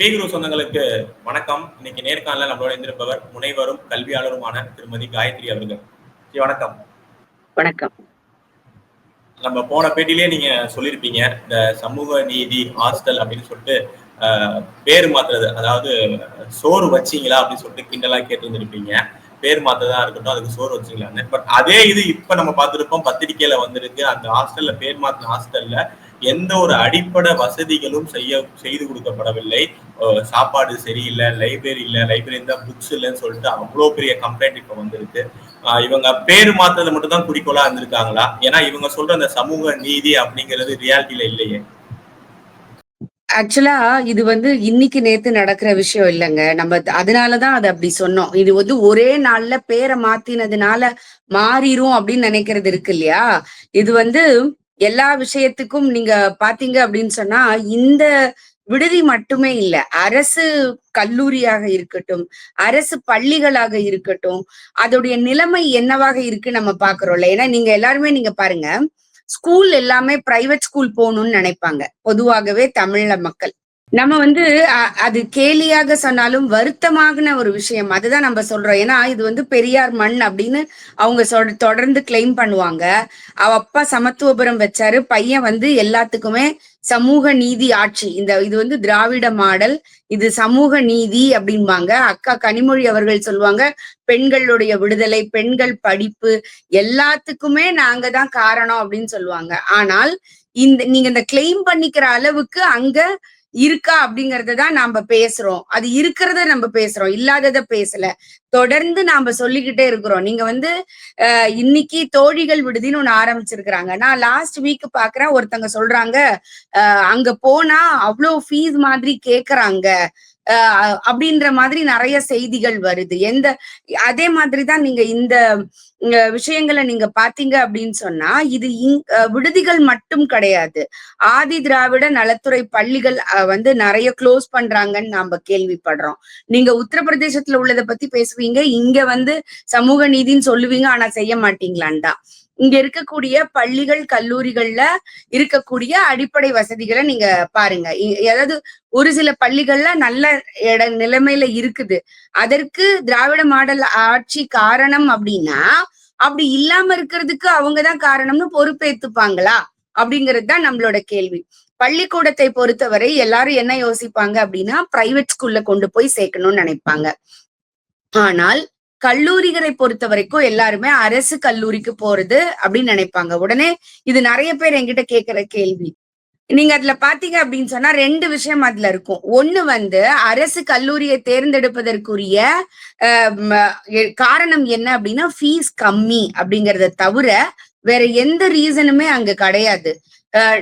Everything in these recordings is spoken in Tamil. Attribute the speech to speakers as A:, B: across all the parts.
A: பேகுரு சொந்தங்களுக்கு வணக்கம். இன்னைக்கு நேர்காணல நம்மளோட இருந்திருப்பவர் முனைவரும் கல்வியாளருமான திருமதி காயத்ரி அவர்கள். வணக்கம்.
B: வணக்கம்.
A: நம்ம போன பேட்டிலேயே நீங்க சொல்லியிருப்பீங்க இந்த சமூக நீதி ஹாஸ்டல் அப்படின்னு சொல்லிட்டு பேர் மாத்துறது அதாவது சோறு வச்சீங்களா அப்படின்னு சொல்லிட்டு கிண்டலா கேட்டிருந்திருப்பீங்க. பேர் மாத்ததா இருக்கட்டும் அதுக்கு சோறு வச்சீங்களான்னு. பட் அதே இது இப்ப நம்ம பார்த்திருப்போம் பத்திரிக்கையில வந்திருக்கு. அந்த ஹாஸ்டல்ல பேர் மாத்தின ஹாஸ்டல்ல எந்த ஒரு அடிப்படை வசதிகளும் செய்ய செய்து கொடுக்கப்படவில்லை. சாப்பாடு சரியில்லை லைப்ரரி இல்லை லைப்ரரி தான் புக்ஸ் இல்லைன்னு சொல்லிட்டு அவ்வளோ பெரிய கம்ப்ளைண்ட் இப்போ வந்திருக்கு. ஆஹ் இவங்க பேர் மாத்துறது மட்டும் தான் குறிக்கோளா இருந்திருக்காங்களா? ஏன்னா இவங்க சொல்ற அந்த சமூக நீதி அப்படிங்கிறது ரியாலிட்டியில இல்லையே.
B: ஆக்சுவலா இது வந்து இன்னைக்கு நேத்து நடக்கிற விஷயம் இல்லைங்க. நம்ம அதனாலதான் அது அப்படி சொன்னோம். இது வந்து ஒரே நாள்ல பேரை மாத்தினதுனால மாறிரும் அப்படின்னு நினைக்கிறது இருக்கு இல்லையா? இது வந்து எல்லா விஷயத்துக்கும் நீங்க பாத்தீங்க அப்படின்னு சொன்னா இந்த விடுதி மட்டுமே இல்ல அரசு கல்லூரியாக இருக்கட்டும் அரசு பள்ளிகளாக இருக்கட்டும் அதோடைய நிலைமை என்னவாக இருக்கு நம்ம பாக்குறோம்ல. ஏன்னா நீங்க எல்லாருமே நீங்க பாருங்க ஸ்கூல் எல்லாமே பிரைவேட் ஸ்கூல் போகணும்னு நினைப்பாங்க. பொதுவாகவே தமிழ மக்கள். நம்ம வந்து அது கேலியாக சொன்னாலும் வருத்தமாகன ஒரு விஷயம். அதுதான் நம்ம சொல்றோம். ஏன்னா இது வந்து பெரியார் மண் அப்படின்னு அவங்க சொல் தொடர்ந்து கிளைம் பண்ணுவாங்க. அவ அப்பா சமத்துவபுரம் வச்சாரு. பையன் வந்து எல்லாத்துக்குமே சமூக நீதி ஆட்சி. இந்த இது வந்து திராவிட மாடல். இது சமூக நீதி அப்படிம்பாங்க. அக்கா கனிமொழி அவர்கள் சொல்லுவாங்க பெண்களுடைய விடுதலை பெண்கள் படிப்பு எல்லாத்துக்குமே நாங்க தான் காரணம் அப்படின்னு சொல்லுவாங்க. ஆனால் இந்த நீங்க இந்த கிளைம் பண்ணிக்கிற அளவுக்கு அங்க இருக்கா அப்படிங்கறத தான் நாம பேசுறோம். அது இருக்கிறத நம்ம பேசுறோம். இல்லாதத பேசல. தொடர்ந்து நாம சொல்லிக்கிட்டே இருக்கிறோம். நீங்க வந்து இன்னைக்கு தோழிகள் விடுதின்னு ஒண்ணு ஆரம்பிச்சிருக்கிறாங்க. நான் லாஸ்ட் வீக் பாக்குறேன். ஒருத்தங்க சொல்றாங்க அஹ், அங்க போனா அவ்வளவு ஃபீஸ் மாதிரி கேக்குறாங்க. அப்படின்ற மாதிரி நிறைய செய்திகள் வருது. எந்த அதே மாதிரிதான் நீங்க இந்த விஷயங்களை நீங்க பாத்தீங்க அப்படின்னு சொன்னா இது இங்- விடுதிகள் மட்டும் கிடையாது. ஆதி திராவிட நலத்துறை பள்ளிகள் அஹ், வந்து நிறைய க்ளோஸ் பண்றாங்கன்னு நாம கேள்விப்படுறோம். நீங்க உத்தரப்பிரதேசத்துல உள்ளதை பத்தி பேசுவீங்க இங்க வந்து சமூக நீதின்னு சொல்லுவீங்க ஆனா செய்ய மாட்டீங்களான்டா இங்க இருக்கக்கூடிய பள்ளிகள் கல்லூரிகள்ல இருக்கக்கூடிய அடிப்படை வசதிகளை நீங்க பாருங்க. அதாவது ஒரு சில பள்ளிகள்ல நல்ல இட நிலைமையில இருக்குது. அதற்கு திராவிட மாடல் ஆட்சி காரணம் அப்படின்னா அப்படி இல்லாம இருக்கிறதுக்கு அவங்கதான் காரணம்னு பொறுப்பேத்துப்பாங்களா? அப்படிங்கிறது தான் நம்மளோட கேள்வி. பள்ளிக்கூடத்தை பொறுத்தவரை எல்லாரும் என்ன யோசிப்பாங்க அப்படின்னா பிரைவேட் ஸ்கூல்ல கொண்டு போய் சேர்க்கணும்னு நினைப்பாங்க. ஆனால் கல்லூரிகளை பொறுத்த வரைக்கும் எல்லாருமே அரசு கல்லூரிக்கு போறது அப்படின்னு நினைப்பாங்க. உடனே இது நிறைய பேர் என்கிட்ட கேக்குற கேள்வி. நீங்க அதுல பாத்தீங்க அப்படின்னு சொன்னா ரெண்டு விஷயம் அதுல இருக்கும். ஒண்ணு வந்து அரசு கல்லூரியை தேர்ந்தெடுப்பதற்குரிய காரணம் என்ன அப்படின்னா ஃபீஸ் கம்மி அப்படிங்கறத தவிர வேற எந்த ரீசனுமே அங்க கிடையாது.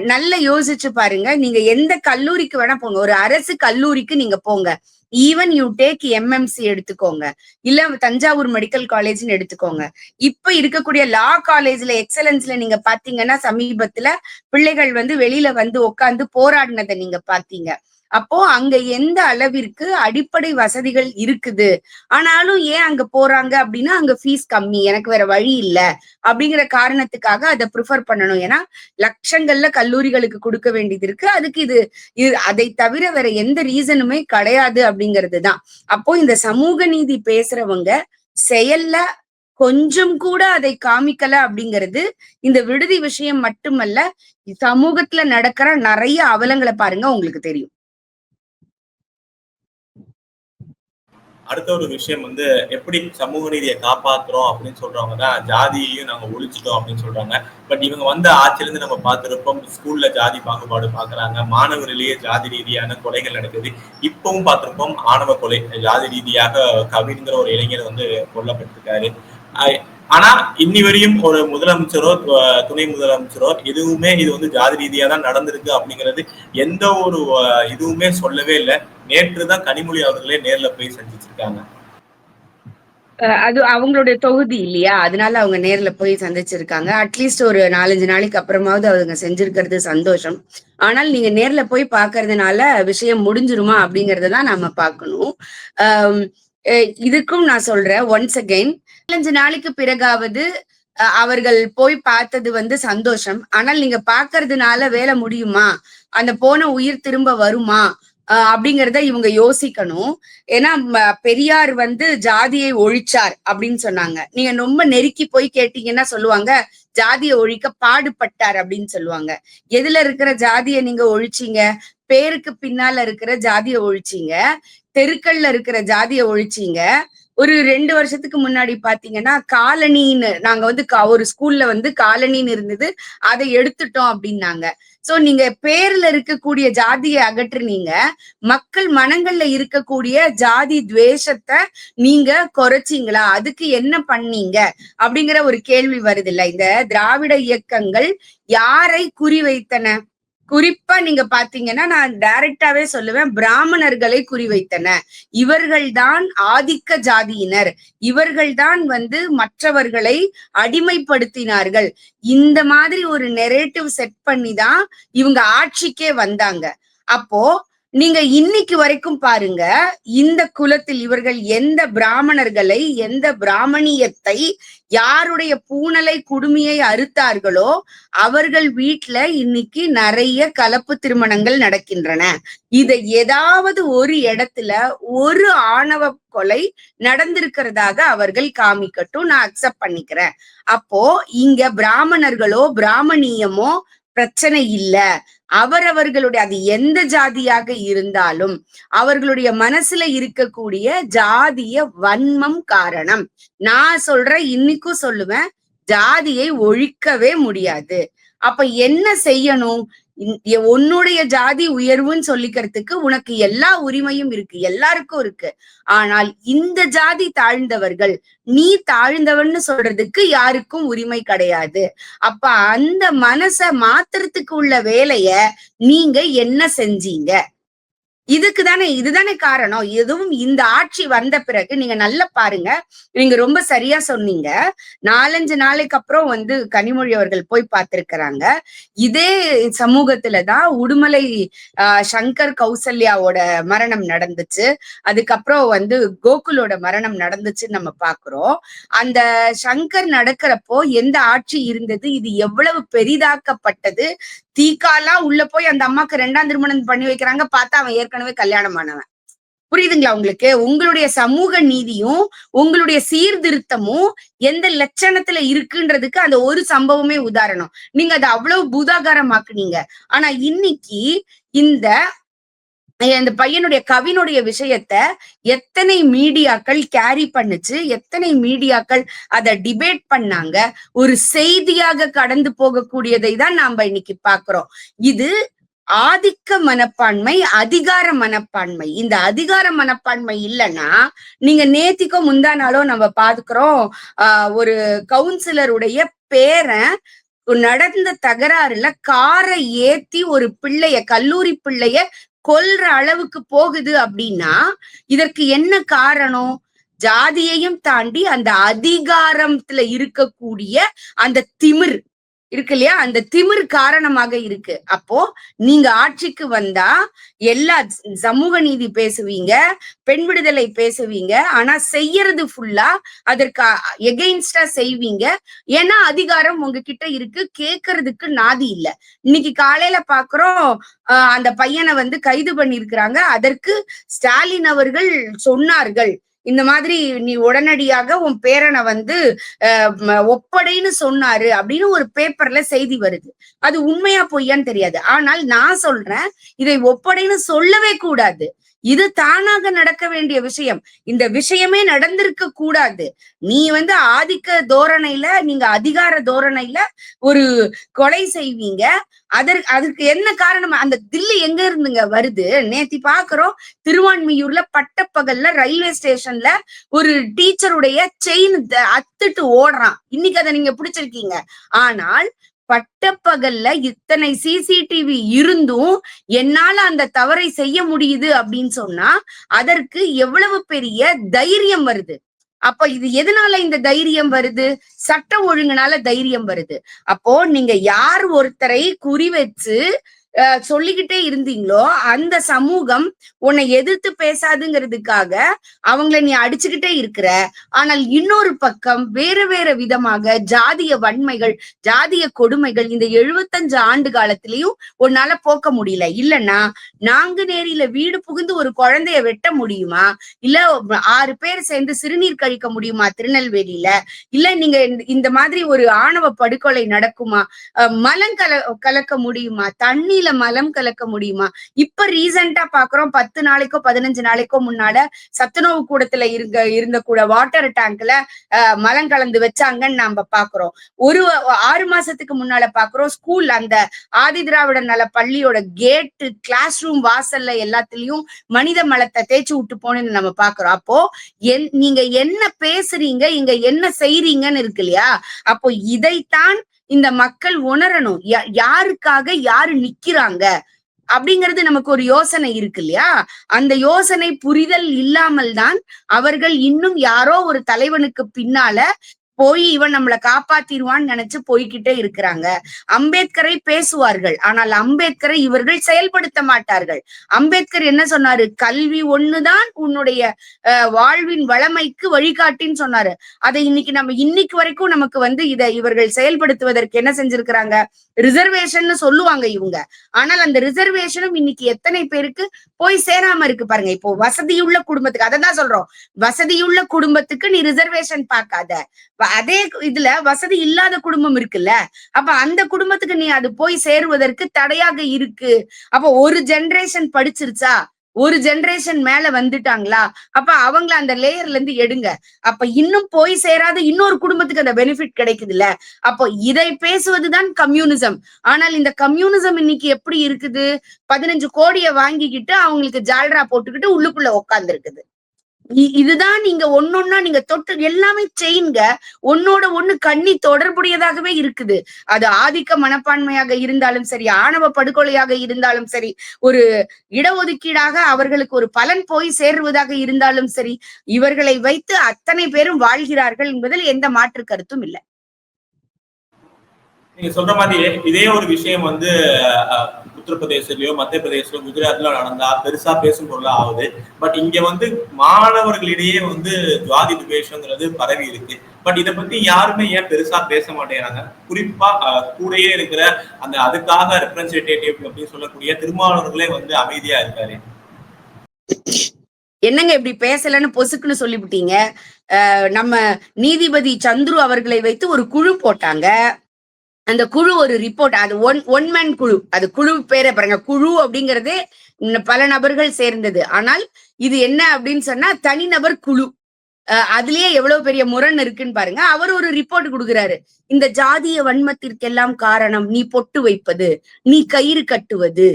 B: நல்லா யோசிச்சு பாருங்க. நீங்க எந்த கல்லூரிக்கு வேணா போங்க. ஒரு அரசு கல்லூரிக்கு நீங்க போங்க. ஈவன் யூ டேக் எம்எம்சி எடுத்துக்கோங்க. இல்ல தஞ்சாவூர் மெடிக்கல் காலேஜ்னு எடுத்துக்கோங்க. இப்ப இருக்கக்கூடிய லா காலேஜ்ல எக்ஸலன்ஸ்ல நீங்க பாத்தீங்கன்னா சமீபத்துல பிள்ளைகள் வந்து வெளியில வந்து உட்காந்து போராடினதை நீங்க பாத்தீங்க. அப்போ அங்க எந்த அளவிற்கு அடிப்படை வசதிகள் இருக்குது? ஆனாலும் ஏன் அங்க போறாங்க அப்படின்னா அங்க ஃபீஸ் கம்மி எனக்கு வேற வழி இல்ல அப்படிங்கிற காரணத்துக்காக அதை ப்ரிஃபர் பண்ணணும். ஏன்னா லட்சங்கள்ல கல்லூரிகளுக்கு கொடுக்க வேண்டியது இருக்கு. அதுக்கு இது இது அதை தவிர வேற எந்த ரீசனுமே கிடையாது அப்படிங்கிறது தான். அப்போ இந்த சமூக நீதி பேசுறவங்க செயல்ல கொஞ்சம் கூட அதை காமிக்கல அப்படிங்கிறது இந்த விடுதி விஷயம் மட்டுமல்ல சமூகத்துல நடக்கிற நிறைய அவலங்களை பாருங்க உங்களுக்கு தெரியும்.
A: அடுத்த ஒரு விஷயம் வந்து எப்படி சமூக நீதியை காப்பாத்துறோம் அப்படின்னு சொல்றவங்க தான் ஜாதியையும் நாங்க ஒழிச்சிட்டோம் அப்படின்னு சொல்றாங்க. பட் இவங்க வந்த ஆட்சியிலிருந்து நம்ம பார்த்துருப்போம் ஸ்கூல்ல ஜாதி பாகுபாடு பாக்குறாங்க மாணவரிலேயே ஜாதி ரீதியான கொலைகள் நடக்குது. இப்பவும் பார்த்திருப்போம் ஆணவ கொலை ஜாதி ரீதியாக கவிங்கிற ஒரு இளைஞர் வந்து கொல்லப்பட்டிருக்காரு. ஆனா இன்னி வரையும் ஒரு முதலமைச்சரோ துணை முதலமைச்சரோ எதுவுமே இது வந்து ஜாதி ரீதியா தான் நடந்திருக்கு அப்படிங்கிறது எந்த ஒரு இதுவுமே சொல்லவே இல்லை. நேற்று தான் கனிமொழி அவர்களே நேர்ல போய் சந்திச்சிருக்காங்க.
B: அஹ் அது அவங்களுடைய தொகுதி இல்லையா? அதனால அவங்க நேர்ல போய் சந்திச்சிருக்காங்க. அட்லீஸ்ட் ஒரு நாலஞ்சு நாளைக்கு அப்புறமாவது அவங்க செஞ்சிருக்கிறது சந்தோஷம். ஆனால் நீங்க நேர்ல போய் பாக்குறதுனால விஷயம் முடிஞ்சிருமா அப்படிங்கறத தான் நாம பார்க்கணும் ஆஹ் இதுக்கும் நான் சொல்றேன். ஒன்ஸ் அகைன் பதினஞ்சு நாளைக்கு பிறகாவது அவர்கள் போய் பார்த்தது வந்து சந்தோஷம். ஆனால் நீங்க பாக்குறதுனால வேலை முடியுமா? அந்த போன உயிர் திரும்ப வருமா? அப்படிங்கிறத அப்படிங்கறத இவங்க யோசிக்கணும். ஏன்னா பெரியார் வந்து ஜாதியை ஒழிச்சார் அப்படின்னு சொன்னாங்க. நீங்க ரொம்ப நெருக்கி போய் கேட்டீங்கன்னா சொல்லுவாங்க ஜாதியை ஒழிக்க பாடுபட்டார் அப்படின்னு சொல்லுவாங்க. எதுல இருக்கிற ஜாதியை நீங்க ஒழிச்சீங்க? பேருக்கு பின்னால இருக்கிற ஜாதியை ஒழிச்சீங்க. தெருக்கள்ல இருக்கிற ஜாதியை ஒழிச்சீங்க. ஒரு ரெண்டு வருஷத்துக்கு முன்னாடி பாத்தீங்கன்னா காலனின்னு நாங்க வந்து ஒரு ஸ்கூல்ல வந்து காலனின்னு இருந்தது. அதை எடுத்துட்டோம் அப்படின்னாங்க. சோ நீங்க பேர்ல இருக்கக்கூடிய ஜாதியை அகற்றுனீங்க. மக்கள் மனங்கள்ல இருக்கக்கூடிய ஜாதி துவேஷத்தை நீங்க குறைச்சீங்களா? அதுக்கு என்ன பண்ணீங்க? அப்படிங்கிற ஒரு கேள்வி வருது இல்ல இந்த திராவிட இயக்கங்கள் யாரை குறிவைத்தன? குறிப்பா நீங்க பாத்தீங்கன்னா நான் டைரக்டாவே சொல்லுவேன் பிராமணர்களை குறிவைத்தன இவர்கள்தான் ஆதிக்க ஜாதியினர். இவர்கள்தான் வந்து மற்றவர்களை அடிமைப்படுத்தினார்கள். இந்த மாதிரி ஒரு நெரேட்டிவ் செட் பண்ணி தான் இவங்க ஆட்சிக்கே வந்தாங்க. அப்போ நீங்க இன்னைக்கு வரைக்கும் பாருங்க இந்த குலத்தில் இவர்கள் எந்த பிராமணர்களை எந்த பிராமணியத்தை யாருடைய பூனலை குடுமையை அறுத்தார்களோ அவர்கள் வீட்டுல இன்னைக்கு நிறைய கலப்பு திருமணங்கள் நடக்கின்றன. இதை ஏதாவது ஒரு இடத்துல ஒரு ஆணவ கொலை நடந்திருக்கிறதாக அவர்கள் காமிக்கட்டும் நான் அக்செப்ட் பண்ணிக்கிறேன். அப்போ இங்க பிராமணர்களோ பிராமணியமோ பிரச்சனை இல்ல. அவரவர்களுடைய அது எந்த ஜாதியாக இருந்தாலும் அவர்களுடைய மனசுல இருக்கக்கூடிய ஜாதிய வன்மம் காரணம். நான் சொல்றேன் இன்னைக்கும் சொல்லுவேன் ஜாதியை ஒழிக்கவே முடியாது. அப்ப என்ன செய்யணும்? உன்னுடைய ஜாதி உயர்வுன்னு சொல்லிக்கிறதுக்கு உனக்கு எல்லா உரிமையும் இருக்கு எல்லாருக்கும் இருக்கு. ஆனால் இந்த ஜாதி தாழ்ந்தவர்கள் நீ தாழ்ந்தவன்னு சொல்றதுக்கு யாருக்கும் உரிமை கிடையாது. அப்ப அந்த மனச மாத்துறதுக்கு உள்ள வேலைய நீங்க என்ன செஞ்சீங்க? இதுக்கு தானே இதுதானே காரணம். எதுவும் இந்த ஆட்சி வந்த பிறகு நீங்க நல்லா பாருங்க. நீங்க ரொம்ப சரியா சொன்னீங்க. நாலஞ்சு நாளைக்கு அப்புறம் வந்து கனிமொழி அவர்கள் போய் பார்த்திருக்கிறாங்க. இதே சமூகத்துலதான் உடுமலை ஆஹ் சங்கர் கௌசல்யாவோட மரணம் நடந்துச்சு. அதுக்கப்புறம் வந்து கோகுலோட மரணம் நடந்துச்சுன்னு நம்ம பாக்குறோம். அந்த சங்கர் நடக்கிறப்போ எந்த ஆட்சி இருந்தது? இது எவ்வளவு பெரிதாக்கப்பட்டது? தீக்காலாம் உள்ள போய் அந்த அம்மாக்கு ரெண்டாம் திருமணம் பண்ணி வைக்கிறாங்க. பார்த்தா அவன் ஏற்கனவே கல்யாணம் ஆனவன் புரியுதுங்களா உங்களுக்கு? உங்களுடைய சமூக நீதியும் உங்களுடைய சீர்திருத்தமும் எந்த லட்சணத்துல இருக்குன்றதுக்கு அந்த ஒரு சம்பவமே உதாரணம். நீங்க அதை அவ்வளவு பூதாகாரமாக்குனீங்க. ஆனா இன்னைக்கு இந்த இந்த பையனுடைய கவினுடைய விஷயத்த எத்தனை மீடியாக்கள் கேரி பண்ணுச்சு எத்தனை மீடியாக்கள் அதை டிபேட் பண்ணாங்க ஒரு செய்தியாக கடந்து போகக்கூடியதை தான் நாம இன்னைக்கு பாக்குறோம் இது ஆதிக்க மனப்பான்மை அதிகார மனப்பான்மை. இந்த அதிகார மனப்பான்மை இல்லைன்னா நீங்க நேத்திக்கோ முந்தா நாளோ நம்ம பாத்துக்கிறோம் ஆஹ் ஒரு கவுன்சிலருடைய பேரன் நடந்த தகராறுல காரை ஏத்தி ஒரு பிள்ளைய கல்லூரி பிள்ளைய கொல்ற அளவுக்கு போகுது அப்படின்னா இதற்கு என்ன காரணம்? ஜாதியையும் தாண்டி அந்த அதிகாரத்துல இருக்கக்கூடிய அந்த திமிர் இருக்கு இல்லையா? அந்த திமிர் காரணமாக இருக்கு. அப்போ நீங்க ஆட்சிக்கு வந்தா எல்லா சமூக நீதி பேசுவீங்க பெண் விடுதலை பேசுவீங்க. ஆனா செய்யறது ஃபுல்லா அதற்கு எகெயின்ஸ்டா செய்வீங்க. ஏன்னா அதிகாரம் உங்ககிட்ட இருக்கு. கேக்குறதுக்கு நாதி இல்ல. இன்னைக்கு காலையில பாக்குறோம் அந்த பையனை வந்து கைது பண்ணிருக்கிறாங்க அதற்கு ஸ்டாலின் அவர்கள் சொன்னார்கள். இந்த மாதிரி நீ உடனடியாக உன் பேரனை வந்து ஒப்படைன்னு சொன்னாரு அப்படின்னு ஒரு பேப்பர்ல செய்தி வருது. அது உண்மையா பொய்யான்னு தெரியாது. ஆனால் நான் சொல்றேன் இதை ஒப்படைன்னு சொல்லவே கூடாது. இது தானாக நடக்க வேண்டிய விஷயம். இந்த விஷயமே நடந்திருக்க கூடாது. நீ வந்து ஆதிக்க தோரணையில நீங்க அதிகார தோரணையில ஒரு கொலை செய்வீங்க. அதற்கு அதுக்கு என்ன காரணம்? அந்த தில்லு எங்க இருந்துங்க? வருது. நேத்தி பாக்குறோம். திருவான்மியூர்ல பட்டப்பகல்ல ரயில்வே ஸ்டேஷன்ல ஒரு டீச்சருடைய செயின் அத்துட்டு ஓடுறான். இன்னைக்கு அதை நீங்க பிடிச்சிருக்கீங்க. ஆனால் பட்டப்பகல்ல இத்தனை சிசிடிவி இருந்தும் என்னால அந்த தவறை செய்ய முடியுது அப்படின்னு சொன்னா அதற்கு எவ்வளவு பெரிய தைரியம் வருது? அப்ப இது எதனால இந்த தைரியம் வருது? சட்ட ஒழுங்குனால தைரியம் வருது. அப்போ நீங்க யார் ஒருத்தரை குறி வச்சு சொல்லிக்கிட்டே இருந்தீங்களோ அந்த சமூகம் உன்னை எதிர்த்து பேசாதுங்கிறதுக்காக அவங்கள நீ அடிச்சுக்கிட்டே இருக்கிற. ஆனால் இன்னொரு பக்கம் வேற வேற விதமாக ஜாதிய வன்மைகள் ஜாதிய கொடுமைகள் இந்த எழுபத்தஞ்சு ஆண்டு காலத்திலயும் உன்னால போக்க முடியல. இல்லன்னா நாங்குநேரியில வீடு புகுந்து ஒரு குழந்தைய வெட்ட முடியுமா? இல்ல ஆறு பேர் சேர்ந்து சிறுநீர் கழிக்க முடியுமா திருநெல்வேலியில? இல்ல நீங்க இந்த- இந்த மாதிரி ஒரு ஆணவ படுகொலை நடக்குமா? மலம் கல கலக்க முடியுமா? தண்ணியில மலம் கலக்க முடியுமா? இப்ப ரீசெண்டா பாக்குறோம் பத்து நாளைக்கோ பதினஞ்சு நாளைக்கோ முன்னால சத்துணவு கூடத்துல இருந்த இருந்த கூட வாட்டர் டேங்க்ல மலம் கலந்து வச்சாங்கன்னு நாம பாக்குறோம். ஒரு ஆறு மாசத்துக்கு முன்னால பாக்குறோம் ஸ்கூல் அந்த ஆதி திராவிட நல பள்ளியோட கேட்டு கிளாஸ் ரூம் வாசல்ல எல்லாத்துலயும் மனித மலத்தை தேய்ச்சி விட்டு போனேன்னு நம்ம பாக்குறோம். அப்போ என் நீங்க என்ன பேசுறீங்க இங்க என்ன செய்றீங்கன்னு இருக்கு இல்லையா? அப்போ இதைத்தான் இந்த மக்கள் உணரணும். யா- யாருக்காக யாரு நிக்கிறாங்க? அப்படிங்கிறது நமக்கு ஒரு யோசனை இருக்கு இல்லையா? அந்த யோசனை புரிதல் இல்லாமல் தான் அவர்கள் இன்னும் யாரோ ஒரு தலைவனுக்கு பின்னால போய் இவன் நம்மளை காப்பாத்திடுவான்னு நினைச்சு போய்கிட்டே இருக்கிறாங்க. அம்பேத்கரை பேசுவார்கள். ஆனால் அம்பேத்கரை இவர்கள் செயல்படுத்த மாட்டார்கள். அம்பேத்கர் என்ன சொன்னாரு? கல்வி ஒண்ணுதான் உன்னுடைய வாழ்வின் வளமைக்கு வழிகாட்டின்னு சொன்னாரு. அதை இன்னைக்கு நம்ம இன்னைக்கு வரைக்கும் நமக்கு வந்து இதை இவர்கள் செயல்படுத்துவதற்கு என்ன செஞ்சிருக்கிறாங்க? ரிசர்வேஷன் சொல்லுவாங்க இவங்க. ஆனால் அந்த ரிசர்வேஷனும் இன்னைக்கு எத்தனை பேருக்கு போய் சேராம இருக்கு பாருங்க. இப்போ வசதியுள்ள குடும்பத்துக்கு அதை தான் சொல்றோம். வசதியுள்ள குடும்பத்துக்கு நீ ரிசர்வேஷன் பார்க்காத. அதே இதுல வசதி இல்லாத குடும்பம் இருக்குல்ல? அப்ப அந்த குடும்பத்துக்கு நீ அது போய் சேருவதற்கு தடையாக இருக்கு. அப்ப ஒரு ஜெனரேஷன் படிச்சிருச்சா? ஒரு ஜெனரேஷன் மேல வந்துட்டாங்களா? அப்ப அவங்கள அந்த லேயர்ல இருந்து எடுங்க. அப்ப இன்னும் போய் சேராத இன்னொரு குடும்பத்துக்கு அந்த பெனிஃபிட் கிடைக்குதுல்ல? அப்போ இதை பேசுவதுதான் கம்யூனிசம் ஆனால் இந்த கம்யூனிசம் இன்னைக்கு எப்படி இருக்குது? பதினஞ்சு கோடியை வாங்கிக்கிட்டு அவங்களுக்கு ஜால்ரா போட்டுக்கிட்டு உள்ளுக்குள்ள உட்கார்ந்து இருக்குது இதுதான் நீங்க ஒன்னொன்னா நீங்க தொட்டு எல்லாமே செய்யுங்க ஒன்னோட ஒண்ணு கண்ணி தொடர்புடையதாகவே இருக்குது. அது ஆதிக்க மனப்பான்மையாக இருந்தாலும் சரி ஆணவ படுகொலையாக இருந்தாலும் சரி ஒரு இடஒதுக்கீடாக அவர்களுக்கு ஒரு பலன் போய் சேருவதாக இருந்தாலும் சரி இவர்களை வைத்து அத்தனை பேரும் வாழ்கிறார்கள் என்பதில் எந்த மாற்று கருத்தும் இல்லை.
A: நீங்க சொல்ற மாதிரி இதே ஒரு விஷயம் வந்து உத்தரப்பிரதேசத்திலயோ மத்திய பிரதேசலயோ குஜராத்ல நடந்தா பெருசா பேசும் பொருளா ஆகுது. பட் இங்க வந்து மாணவர்களிடையே வந்து ஜாதி துவேஷங்கிறது பரவி இருக்கு. பட் இத பத்தி யாருமே ஏன் பெருசா பேச மாட்டேங்கிறாங்க? குறிப்பா கூடயே இருக்கிற அந்த அதுக்காக ரெப்ரசன்டேட்டிவ் அப்படின்னு சொல்லக்கூடிய திருமாவளவர்களே வந்து அமைதியா இருக்காரு.
B: என்னங்க இப்படி பேசலன்னு பொசுக்குன்னு சொல்லிவிட்டீங்க? நம்ம நீதிபதி சந்துரு அவர்களை வைத்து ஒரு குழு போட்டாங்க. அந்த குழு ஒரு ரிப்போர்ட் அது ஒன் ஒன் மேன் குழு. அது குழு பேரை பாருங்க. குழு அப்படிங்கறதே பல நபர்கள் சேர்ந்தது. ஆனால் இது என்ன அப்படின்னு சொன்னா தனிநபர் குழு. அதுலயே எவ்வளவு பெரிய முரண் இருக்குன்னு பாருங்க. அவர் ஒரு ரிப்போர்ட் கொடுக்குறாரு. இந்த ஜாதிய வன்மத்திற்கெல்லாம் காரணம் நீ பொட்டு வைப்பது நீ கயிறு கட்டுவது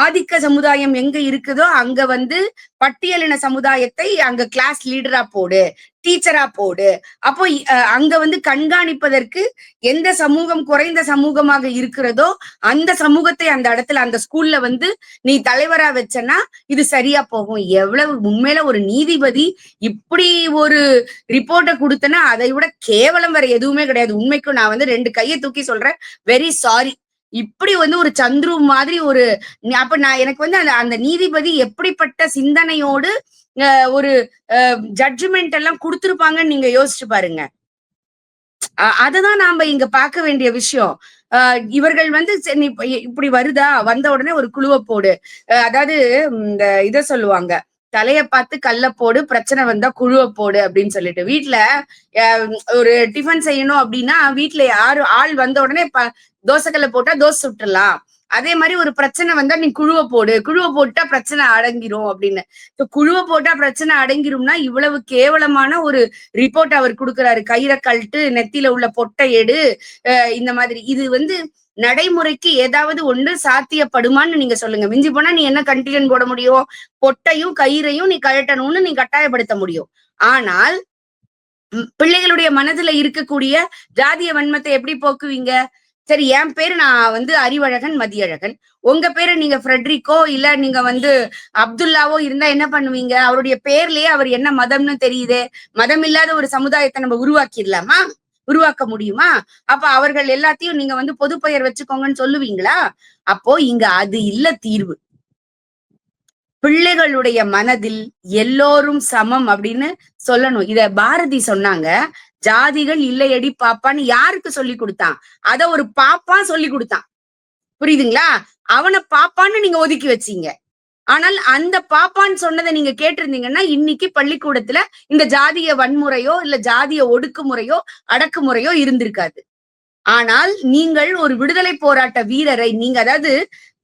B: ஆதிக்க சமுதாயம் எங்க இருக்குதோ அங்க வந்து பட்டியலின சமுதாயத்தை அங்க கிளாஸ் லீடரா போடு டீச்சரா போடு. அப்போ அஹ், அங்க வந்து கண்காணிப்பதற்கு எந்த சமூகம் குறைந்த சமூகமாக இருக்கிறதோ அந்த சமூகத்தை அந்த இடத்துல அந்த ஸ்கூல்ல வந்து நீ தலைவரா வச்சனா இது சரியா போகும். எவ்வளவு உண்மையில ஒரு நீதிபதி இப்படி ஒரு ரிப்போர்ட்டை கொடுத்தனா அதை விட கேவலம் வேற எதுவுமே கிடையாது. உண்மைக்கும் நான் வந்து ரெண்டு கையை தூக்கி சொல்றேன். வெரி சாரி இப்படி வந்து ஒரு சந்துரு மாதிரி ஒரு அப்ப நான் எனக்கு வந்து அந்த அந்த நீதிபதி எப்படிப்பட்ட சிந்தனையோடு அஹ், ஒரு ஜட்ஜ்மெண்ட் எல்லாம் கொடுத்துருப்பாங்கன்னு நீங்க யோசிச்சு பாருங்க. அததான் நாம இங்க பார்க்க வேண்டிய விஷயம். இவர்கள் வந்து சரி, நீ இப்ப இப்படி வருதா? வந்த உடனே ஒரு குழுவை போடு. அஹ், அதாவது இந்த இத சொல்லுவாங்க. தலைய பார்த்து கல்ல போடு பிரச்சனை வந்தா குழுவை போடு அப்படின்னு சொல்லிட்டு. வீட்டுல ஒரு டிஃபன் செய்யணும் அப்படின்னா வீட்டுல யாரு ஆள் வந்த உடனே தோசைக்கல்ல போட்டா தோசை சுட்டுலாம் அதே மாதிரி ஒரு பிரச்சனை வந்தா நீ குழுவை போடு. குழுவை போட்டா பிரச்சனை அடங்கிரும் அப்படின்னு. குழுவ குழுவை போட்டா பிரச்சனை அடங்கிரும்னா இவ்வளவு கேவலமான ஒரு ரிப்போர்ட் அவர் கொடுக்குறாரு. கயிறை கழட்டு நெத்தியில உள்ள பொட்டை எடு அஹ் இந்த மாதிரி. இது வந்து நடைமுறைக்கு ஏதாவது ஒன்று சாத்தியப்படுமான்னு நீங்க சொல்லுங்க. மிஞ்சி போனா நீ என்ன கண்டிஷன் போட முடியும்? பொட்டையும் கயிறையும் நீ கழட்டணும்னு நீ கட்டாயப்படுத்த முடியும். ஆனால் பிள்ளைகளுடைய மனதுல இருக்கக்கூடிய ஜாதிய வன்மத்தை எப்படி போக்குவீங்க? சரி என் பேரு நான் வந்து அறிவழகன் மதியழகன். உங்க பேரு நீங்க ஃப்ரெட்ரிக்கோ இல்ல நீங்க வந்து அப்துல்லாவோ இருந்தா என்ன பண்ணுவீங்க? அவருடைய பேர்லயே அவர் என்ன மதம்னு தெரியுது? மதம் இல்லாத ஒரு சமுதாயத்தை நம்ம உருவாக்கிடலாமா? உருவாக்க முடியுமா? அப்ப அவர்கள் எல்லாத்தையும் நீங்க வந்து பொது பெயர் வச்சுக்கோங்கன்னு சொல்லுவீங்களா? அப்போ இங்க அது இல்ல தீர்வு. பிள்ளைகளுடைய மனதில் எல்லோரும் சமம் அப்படின்னு சொல்லணும். இத பாரதி சொன்னாங்க. ஜாதிகள் இல்லையடி பாப்பான்னு யாருக்கு சொல்லி கொடுத்தான்? அத ஒரு பாப்பா சொல்லி கொடுத்தான். புரியுதுங்களா? அவனை பாப்பான்னு நீங்க ஒதுக்கி வச்சீங்க. ஆனால் அந்த பாப்பான்னு சொன்னதை நீங்க கேட்டிருந்தீங்கன்னா இன்னைக்கு பள்ளிக்கூடத்துல இந்த ஜாதிய வன்முறையோ இல்ல ஜாதிய ஒடுக்குமுறையோ அடக்குமுறையோ இருந்திருக்காது. ஆனால் நீங்கள் ஒரு விடுதலை போராட்ட வீரரை நீங்க அதாவது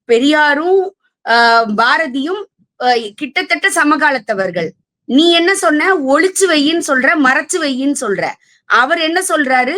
B: பெரியாரும் ஆஹ் பாரதியும் கிட்டத்தட்ட சமகாலத்தவர்கள். நீ என்ன சொன்ன? ஒளிச்சு வையின்னு சொல்ற மறைச்சு வையின்னு சொல்ற. அவர் என்ன சொல்றாரு?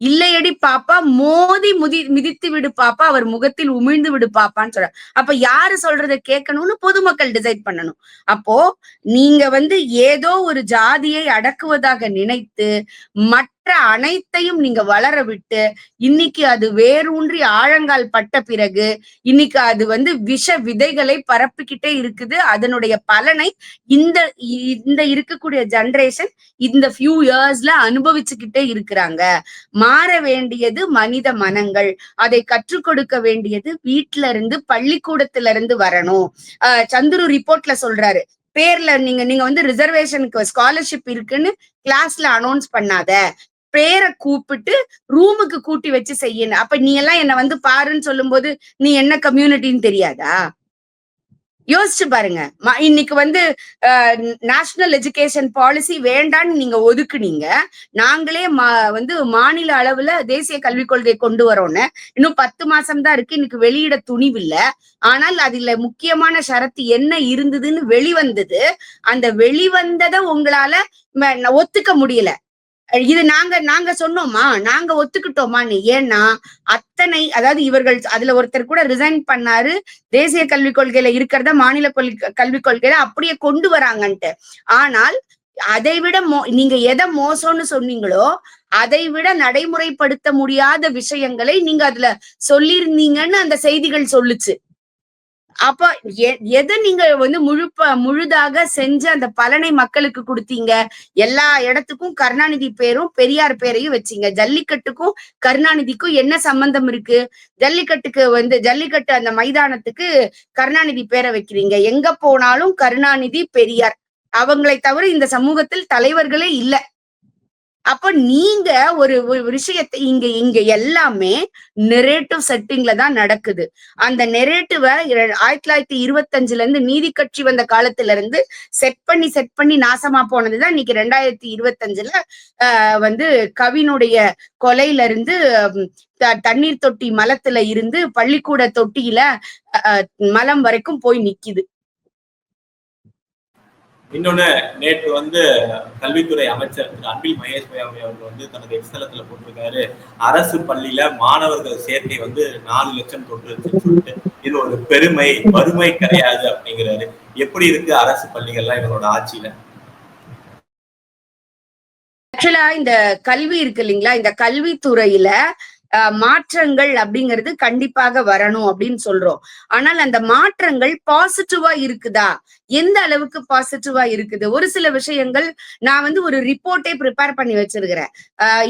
B: இல்லையடி பாப்பா மோதி முதி மிதித்து விடு பாப்பா அவர் முகத்தில் உமிழ்ந்து விடு பாப்பான்னு சொல்ற. அப்ப யாரு சொல்றத கேட்கணும்னு பொதுமக்கள் டிசைட் பண்ணணும். அப்போ நீங்க வந்து ஏதோ ஒரு ஜாதியை அடக்குவதாக நினைத்து மற்ற அனைத்தையும் நீங்க வளர விட்டு இன்னைக்கு அது வேரூன்றி ஆழங்கால் பட்ட பிறகு இன்னைக்கு அது வந்து விஷ விதைகளை பரப்பிக்கிட்டே இருக்குது. அதனுடைய பலனை இந்த இந்த இருக்கக்கூடிய ஜெனரேஷன் இந்த ஃபியூ இயர்ஸ்ல அனுபவிச்சுக்கிட்டே இருக்கிறாங்க. மாற வேண்டியது மனித மனங்கள். அதை கற்றுக் கொடுக்க வேண்டியது வீட்டுல இருந்து பள்ளிக்கூடத்துல இருந்து வரணும். ஆஹ் சந்துரு ரிப்போர்ட்ல சொல்றாரு. பேர்ல நீங்க நீங்க வந்து ரிசர்வேஷனுக்கு ஸ்காலர்ஷிப் இருக்குன்னு கிளாஸ்ல அனௌன்ஸ் பண்ணாத. பேரை கூப்பிட்டு ரூமுக்கு கூட்டி வச்சு செய்யணும் அப்ப நீ எல்லாம் என்ன வந்து பாருன்னு சொல்லும்போது நீ என்ன கம்யூனிட்டின்னு தெரியாதா? யோசிச்சு பாருங்க. ம- இன்னைக்கு வந்து நேஷனல் எஜுகேஷன் பாலிசி வேண்டான்னு நீங்க ஒதுக்குனீங்க. நாங்களே மா- வந்து மாநில அளவுல தேசிய கல்விக் கொள்கை கொண்டு வரோம்னு இன்னும் பத்து மாசம் தான் இருக்கு. இன்னைக்கு வெளியிட துணிவில்ல. ஆனால் அதுல முக்கியமான ஷரத்து என்ன இருந்ததுன்னு வெளிவந்தது. அந்த வெளிவந்ததை உங்களால ஒத்துக்க முடியல. இது நாங்க நாங்க சொன்னோமா? நாங்க ஒத்துக்கிட்டோமான்னு ஏன்னா அத்தனை அதாவது இவர்கள் அதுல ஒருத்தர் கூட ரிசைன் பண்ணாரு. தேசிய கல்விக் கொள்கையில இருக்கிறத மாநில கொள்கை கல்விக் கொள்கையில அப்படியே கொண்டு வராங்கன்ட்டு. ஆனால் அதை விட மோ நீங்க எதை மோசம்னு சொன்னீங்களோ அதை விட நடைமுறைப்படுத்த முடியாத விஷயங்களை நீங்க அதுல சொல்லியிருந்தீங்கன்னு அந்த செய்திகள் சொல்லுச்சு. அப்ப எ- எதை நீங்க வந்து முழுப்ப முழுதாக செஞ்சு அந்த பலனை மக்களுக்கு கொடுத்தீங்க? எல்லா இடத்துக்கும் கருணாநிதி பேரும் பெரியார் பேரையும் வச்சீங்க. ஜல்லிக்கட்டுக்கும் கருணாநிதிக்கும் என்ன சம்பந்தம் இருக்கு? ஜல்லிக்கட்டுக்கு வந்து ஜல்லிக்கட்டு அந்த மைதானத்துக்கு கருணாநிதி பேரை வைக்கிறீங்க. எங்க போனாலும் கருணாநிதி பெரியார். அவங்களை தவிர இந்த சமூகத்தில் தலைவர்களே இல்ல. அப்ப நீங்க ஒரு விஷயத்தை இங்க இங்க எல்லாமே நெரேட்டிவ் செட்டிங்ல தான் நடக்குது. அந்த நெரேட்டிவ ஆயிரத்தி தொள்ளாயிரத்தி இருபத்தஞ்சுல இருந்து நீதி கட்சி வந்த காலத்துல இருந்து செட் பண்ணி செட் பண்ணி நாசமா போனதுதான் இன்னைக்கு ரெண்டாயிரத்தி இருபத்தஞ்சுல ஆஹ் வந்து கவினுடைய கொலையில இருந்து த- தண்ணீர் தொட்டி மலத்துல இருந்து பள்ளிக்கூட தொட்டியில மலம் வரைக்கும் போய் நிக்குது.
A: இன்னொன்னு நேற்று வந்து கல்வித்துறை அமைச்சர் திரு. அன்பில் மகேஷ் பொய்யாமொழி அவர்கள் வந்து தனது எக்ஸ்தலத்துல போட்டிருக்காரு. அரசு பள்ளியில மாணவர்கள் சேர்க்கை வந்து நாலு லட்சம் தொட்டுருச்சுன்னு சொல்லிட்டு இது ஒரு பெருமை வறுமை கிடையாது அப்படிங்கிறாரு. எப்படி இருக்கு அரசு பள்ளிகள்லாம் இவங்களோட ஆட்சியில?
B: ஆக்சுவலா இந்த கல்வி இருக்கு இல்லைங்களா? இந்த கல்வித்துறையில மாற்றங்கள் அப்படிங்கிறது கண்டிப்பாக வரணும் அப்படின்னு சொல்றோம். ஆனால் அந்த மாற்றங்கள் பாசிட்டிவா இருக்குதா? எந்த அளவுக்கு பாசிட்டிவா இருக்குது? ஒரு சில விஷயங்கள் நான் வந்து ஒரு ரிப்போர்ட்டே ப்ரிப்பேர் பண்ணி வச்சிருக்கிறேன்.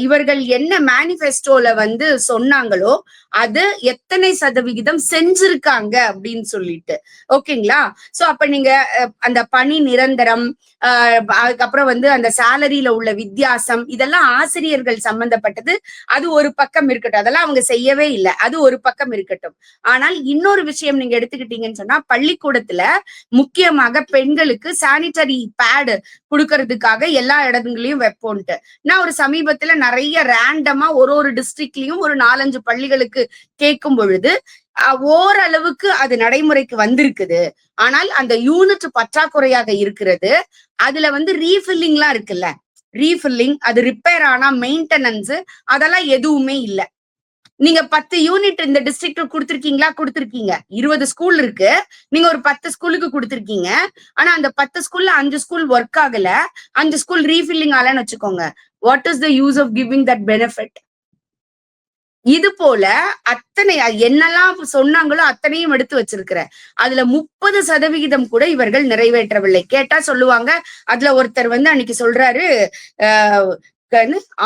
B: இவர்கள் என்ன மேனிஃபெஸ்டோல வந்து சொன்னாங்களோ அது எத்தனை சதவிகிதம் செஞ்சிருக்காங்க அப்படின்னு சொல்லிட்டு. ஓகேங்களா சோ அப்ப நீங்க அந்த பணி நிரந்தரம் ஆஹ் அதுக்கப்புறம் வந்து அந்த சேலரியில உள்ள வித்தியாசம் இதெல்லாம் ஆசிரியர்கள் சம்பந்தப்பட்டது. அது ஒரு பக்கம் இருக்கட்டும். அதெல்லாம் அவங்க செய்யவே இல்லை. அது ஒரு பக்கம் இருக்கட்டும். ஆனால் இன்னொரு விஷயம் நீங்க எடுத்துக்கிட்டீங்கன்னு சொன்னா பள்ளிக்கூடத்துல முக்கியமாக பெண்களுக்கு சானிட்டரி பேடு கொடுக்கறதுக்காக எல்லா இடங்களையும் வைப்போன்ட்டு. நான் ஒரு சமீபத்துல நிறைய ரேண்டமா ஒரு ஒரு டிஸ்ட்ரிக்ட்லயும் ஒரு நாலஞ்சு பள்ளிகளுக்கு கேட்கும் பொழுது ஓரளவுக்கு அது நடைமுறைக்கு வந்திருக்குது. ஆனால் அந்த யூனிட் பற்றாக்குறையாக இருக்கிறது. அதுல வந்து ரீஃபில்லிங்லாம் இருக்குல்ல. ரீஃபில்லிங் அது ரிப்பேர் ஆனா மெயின்டெனன்ஸ் அதெல்லாம் எதுவுமே இல்லை. நீங்க பத்து யூனிட் இந்த டிஸ்ட்ரிக்ட் கொடுத்துருக்கீங்களா? கொடுத்துருக்கீங்க. இருபது ஸ்கூல் இருக்கு. நீங்க ஒரு பத்து ஸ்கூலுக்கு கொடுத்துருக்கீங்க. ஆனா அந்த பத்து ஸ்கூல்ல அஞ்சு ஸ்கூல் ஒர்க் ஆகல. அஞ்சு ஸ்கூல் ரீஃபில்லிங் ஆகலன்னு வச்சுக்கோங்க. What is the use of giving that benefit இது போல அத்தனை என்னெல்லாம் சொன்னாங்களோ அத்தனையும் எடுத்து வச்சிருக்கிறேன். அதுல முப்பது சதவிகிதம் கூட இவர்கள் நிறைவேற்றவில்லை. கேட்டா சொல்லுவாங்க. அதுல ஒருத்தர் வந்து அன்னைக்கு சொல்றாரு ஆஹ்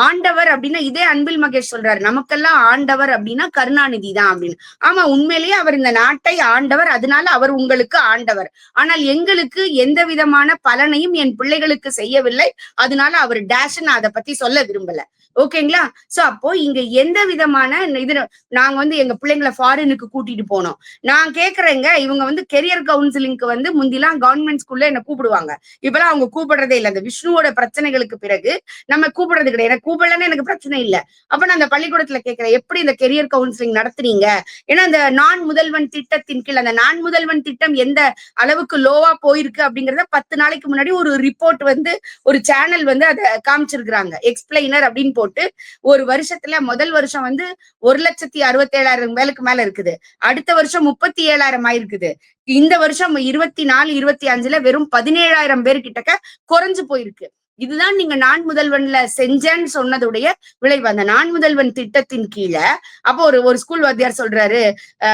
B: ஆண்டவர் அப்படின்னா இதே அன்பில் மகேஷ் சொல்றாரு. நமக்கெல்லாம் ஆண்டவர் அப்படின்னா கருணாநிதி தான் அப்படின்னு. ஆமா உண்மையிலேயே அவர் இந்த நாட்டை ஆண்டவர் அதனால அவர் உங்களுக்கு ஆண்டவர். ஆனால் எங்களுக்கு எந்த விதமான பலனையும் என் பிள்ளைகளுக்கு செய்யவில்லை. அதனால அவர் டேஷ் நான் அதை பத்தி சொல்ல விரும்பல. ஓகேங்களா? சோ அப்போ இங்க எந்த விதமான இது நாங்க வந்து எங்க பிள்ளைங்களை ஃபாரினுக்கு கூட்டிட்டு போனோம். நான் கேக்குறேங்க இவங்க வந்து கெரியர் கவுன்சிலிங்க்கு வந்து முந்திலாம் கவர்மெண்ட் ஸ்கூல்ல என்ன கூப்பிடுவாங்க. இப்பெல்லாம் அவங்க கூப்பிடுறதே இல்லை. அந்த விஷ்ணுவோட பிரச்சனைகளுக்கு பிறகு நம்ம கூப்பிடுறது கிடையாது. எனக்கு கூப்பிடலன்னு எனக்கு பிரச்சனை இல்ல. அப்ப நான் அந்த பள்ளிக்கூடத்துல கேட்கிறேன் எப்படி இந்த கெரியர் கவுன்சிலிங் நடத்துறீங்க? ஏன்னா அந்த நான் முதல்வன் திட்டத்தின் கீழ் அந்த நான் முதல்வன் திட்டம் எந்த அளவுக்கு லோவா போயிருக்கு அப்படிங்கறத பத்து நாளைக்கு முன்னாடி ஒரு ரிப்போர்ட் வந்து ஒரு சேனல் வந்து அதை காமிச்சிருக்கிறாங்க. எக்ஸ்பிளைனர் அப்படின்னு போட்டு ஒரு வருஷத்துல முதல் வருஷம் வந்து ஒரு லட்சத்தி அறுபத்தி ஏழாயிரம் வேலைக்கு மேல இருக்குது. அடுத்த வருஷம் முப்பத்தி ஏழாயிரம் ஆயிருக்குது. இந்த வருஷம் இருபத்தி நாலு இருபத்தி அஞ்சுல வெறும் பதினேழாயிரம் பேர் கிட்டக்க குறைஞ்சு போயிருக்கு. இதுதான் நீங்க நான் முதல்வன்ல செஞ்சேன்னு சொன்னதுடைய விளைவு. அந்த நான் முதல்வன் திட்டத்தின் கீழே அப்போ ஒரு ஒரு ஸ்கூல் வாத்தியார் சொல்றாரு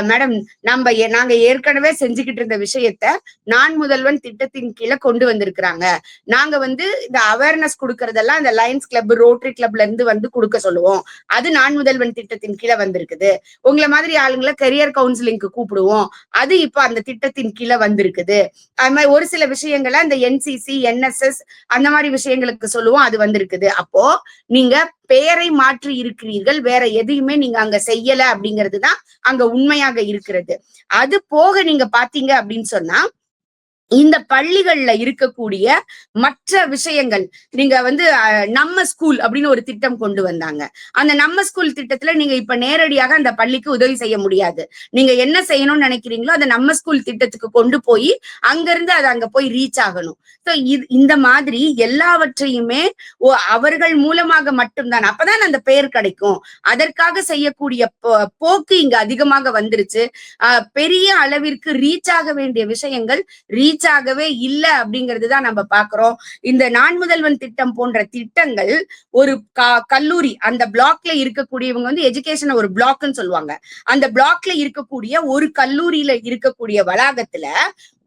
B: மேடம் நம்ம நாங்க ஏற்கனவே செஞ்சுக்கிட்டு இருந்த விஷயத்த நான் முதல்வன் திட்டத்தின் கீழே கொண்டு வந்திருக்கிறாங்க. நாங்க வந்து இந்த அவேர்னஸ் கொடுக்கறதெல்லாம் இந்த லயன்ஸ் கிளப் ரோட்டரி கிளப்ல இருந்து வந்து கொடுக்க சொல்லுவோம். அது நான் முதல்வன் திட்டத்தின் கீழே வந்திருக்குது. உங்களை மாதிரி ஆளுங்களை கெரியர் கவுன்சிலிங்க்கு கூப்பிடுவோம். அது இப்போ அந்த திட்டத்தின் கீழே வந்திருக்குது. அது மாதிரி ஒரு சில விஷயங்களை இந்த என்சிசி என்எஸ்எஸ் அந்த மாதிரி விஷயங்களுக்கு சொல்லுவோம் அது வந்திருக்குது. அப்போ நீங்க பெயரை மாற்றி இருக்கிறீர்கள். வேற எதையுமே நீங்க அங்க செய்யல அப்படிங்கிறது தான் அங்க உண்மையாக இருக்கிறது. அது போக நீங்க பாத்தீங்க அப்படின்னு சொன்னா இந்த பள்ளிகள்ல இருக்கக்கூடிய மற்ற விஷயங்கள் நீங்க வந்து நம்ம ஸ்கூல் அப்படின்னு ஒரு திட்டம் கொண்டு வந்தாங்க. அந்த நம்ம ஸ்கூல் திட்டத்துல நீங்க இப்ப நேரடியாக அந்த பள்ளிக்கு உதவி செய்ய முடியாது. நீங்க என்ன செய்யணும்னு நினைக்கிறீங்களோ அதை நம்ம ஸ்கூல் திட்டத்துக்கு கொண்டு போய் அங்கிருந்து அது அங்க போய் ரீச் ஆகணும். ஸோ இது இந்த மாதிரி எல்லாவற்றையுமே ஓ- அவர்கள் மூலமாக மட்டும்தான். அப்பதான் அந்த பெயர் கிடைக்கும். அதற்காக செய்யக்கூடிய போ- போக்கு இங்க அதிகமாக வந்துருச்சு. ஆஹ் பெரிய அளவிற்கு ரீச் ஆக வேண்டிய விஷயங்கள் ரீச் ஆகவே இல்ல அப்படிங்கிறது தான் நம்ம பாக்குறோம். இந்த நான் முதல்வன் திட்டம் போன்ற திட்டங்கள் ஒரு க- கல்லூரி அந்த பிளாக்ல இருக்கக்கூடியவங்க வந்து எஜுகேஷன் ஒரு பிளாக்னு சொல்லுவாங்க. அந்த பிளாக்ல இருக்கக்கூடிய ஒரு கல்லூரியில இருக்கக்கூடிய வளாகத்துல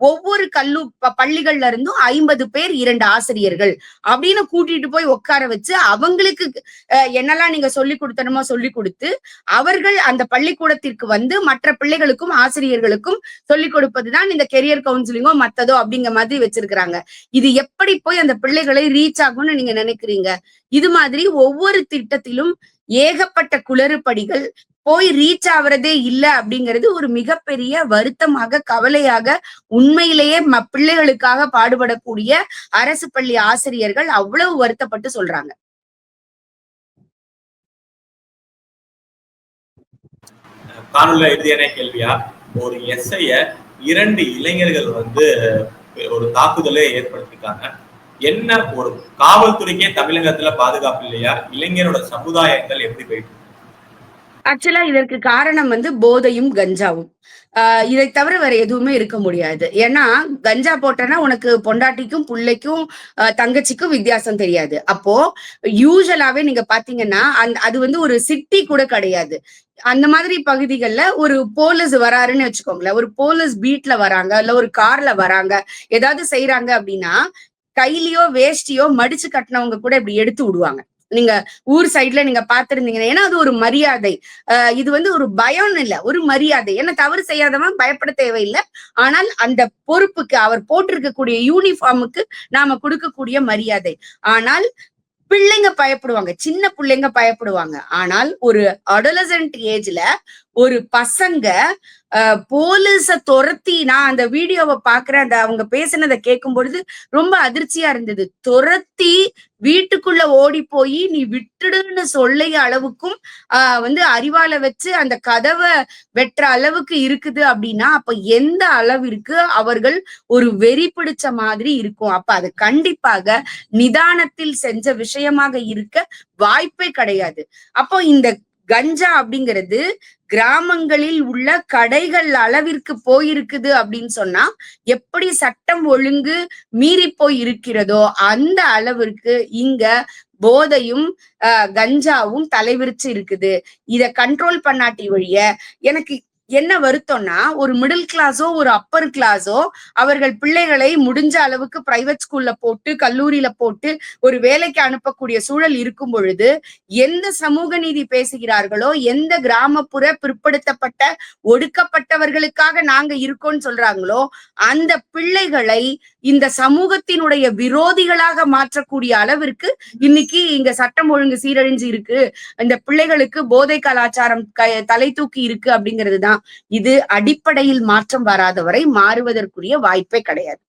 B: ஒவ்வொரு கல்லூ ப- பள்ளிகள்ல இருந்தும் ஐம்பது பேர் இரண்டு ஆசிரியர்கள் அப்படின்னு கூட்டிட்டு போய் உட்கார வச்சு அவங்களுக்கு அஹ், என்னெல்லாம் நீங்க சொல்லி கொடுத்தனமோ சொல்லி கொடுத்து அவர்கள் அந்த பள்ளிக்கூடத்திற்கு வந்து மற்ற பிள்ளைகளுக்கும் ஆசிரியர்களுக்கும் சொல்லி கொடுப்பதுதான் இந்த கெரியர் கவுன்சிலிங்கோ மத்ததோ அப்படிங்கிற மாதிரி வச்சிருக்கிறாங்க. இது எப்படி போய் அந்த பிள்ளைகளை ரீச் ஆகும்னு நீங்க நினைக்கிறீங்க? இது மாதிரி ஒவ்வொரு திட்டத்திலும் ஏகப்பட்ட குளறுபடிகள் போய் ரீச் ஆவறதே இல்லை அப்படிங்கிறது ஒரு மிகப்பெரிய வருத்தமாக கவலையாக உண்மையிலேயே ம- பிள்ளைகளுக்காக பாடுபடக்கூடிய அரசு பள்ளி ஆசிரியர்கள் அவ்வளவு வருத்தப்பட்டு சொல்றாங்க.
A: காணொலியில இறுதியான கேள்வியா? ஒரு எஸ்ஐய இரண்டு இளைஞர்கள் வந்து ஒரு தாக்குதலை ஏற்படுத்திருக்காங்க. என்ன ஒரு காவல்துறைக்கே தமிழகத்துல பாதுகாப்பு இல்லையா? இளைஞரோட சமுதாயங்கள் எப்படி போயிட்டு
B: ஆக்சுவலா இதற்கு காரணம் வந்து போதையும் கஞ்சாவும். ஆஹ் இதை தவிர வேற எதுவுமே இருக்க முடியாது. ஏன்னா கஞ்சா போட்டனா உனக்கு பொண்டாட்டிக்கும் புள்ளைக்கும் ஆஹ் தங்கச்சிக்கும் வித்தியாசம் தெரியாது. அப்போ யூஸ்வலாவே நீங்க பாத்தீங்கன்னா அந்த அது வந்து ஒரு சிட்டி கூட கிடையாது. அந்த மாதிரி பகுதிகள்ல ஒரு போலீஸ் வராருன்னு வச்சுக்கோங்களேன். ஒரு போலீஸ் பீட்ல வராங்க இல்ல ஒரு கார்ல வராங்க ஏதாவது செய்யறாங்க அப்படின்னா கையிலயோ வேஷ்டியோ மடிச்சு கட்டினவங்க கூட இப்படி எடுத்து விடுவாங்க. நீங்க ஊர் சைட்ல நீங்க பாத்திருந்தீங்கன்னா ஏன்னா அது ஒரு மரியாதை. இது வந்து ஒரு பயம் இல்ல. ஒரு மரியாதை. ஏன்னா தவறு செய்யாதவன் பயப்பட தேவையில்லை. ஆனால் அந்த பொறுப்புக்கு அவர் போட்டிருக்கக்கூடிய யூனிஃபார்முக்கு நாம கொடுக்கக்கூடிய மரியாதை. ஆனால் பிள்ளைங்க பயப்படுவாங்க. சின்ன பிள்ளைங்க பயப்படுவாங்க. ஆனால் ஒரு அடலசன்ட் ஏஜ்ல ஒரு பசங்க போலீஸ துரத்தி நான் அந்த வீடியோவை பாக்குறேன் அந்த அவங்க பேசினதை கேட்கும் பொழுது ரொம்ப அதிர்ச்சியா இருந்தது. துரத்தி வீட்டுக்குள்ள ஓடி போய் நீ விட்டுடுன்னு சொல்லைய அளவுக்கும் ஆஹ் வந்து அறிவால வச்சு அந்த கதவை வெட்டுற அளவுக்கு இருக்குது அப்படின்னா அப்ப எந்த அளவிற்கு அவர்கள் ஒரு வெறி பிடிச்ச மாதிரி இருக்கும்? அப்ப அது கண்டிப்பாக நிதானத்தில் செஞ்ச விஷயமாக இருக்க வாய்ப்பே கிடையாது. அப்போ இந்த கஞ்சா அப்படிங்கிறது கிராமங்களில் உள்ள கடைகள் அளவிற்கு போயிருக்குது அப்படின்னு சொன்னா எப்படி சட்டம் ஒழுங்கு மீறி போய் இருக்கிறதோ அந்த அளவிற்கு இங்க போதையும் கஞ்சாவும் தலைவிரிச்சு இருக்குது. இத கண்ட்ரோல் பண்ணாட்டி வழிய எனக்கு என்ன வருத்தம்னா ஒரு மிடில் கிளாஸோ ஒரு அப்பர் கிளாஸோ அவர்கள் பிள்ளைகளை முடிஞ்ச அளவுக்கு பிரைவேட் ஸ்கூல்ல போட்டு கல்லூரியில போட்டு ஒரு வேலைக்கு அனுப்பக்கூடிய சூழல் இருக்கும் பொழுது எந்த சமூக நீதி பேசுகிறார்களோ எந்த கிராமப்புற பிற்படுத்தப்பட்ட ஒடுக்கப்பட்டவர்களுக்காக நாங்க இருக்கோம்னு சொல்றாங்களோ அந்த பிள்ளைகளை இந்த சமூகத்தினுடைய விரோதிகளாக மாற்றக்கூடிய அளவிற்கு இன்னைக்கு இங்க சட்டம் ஒழுங்கு சீரழிஞ்சு இருக்கு. இந்த பிள்ளைகளுக்கு போதை கலாச்சாரம் க- தலை தூக்கி இருக்கு அப்படிங்கிறது தான். இது அடிப்படையில் மாற்றம் வராத வரை மாறுவதற்குரிய வாய்ப்பே கிடையாது.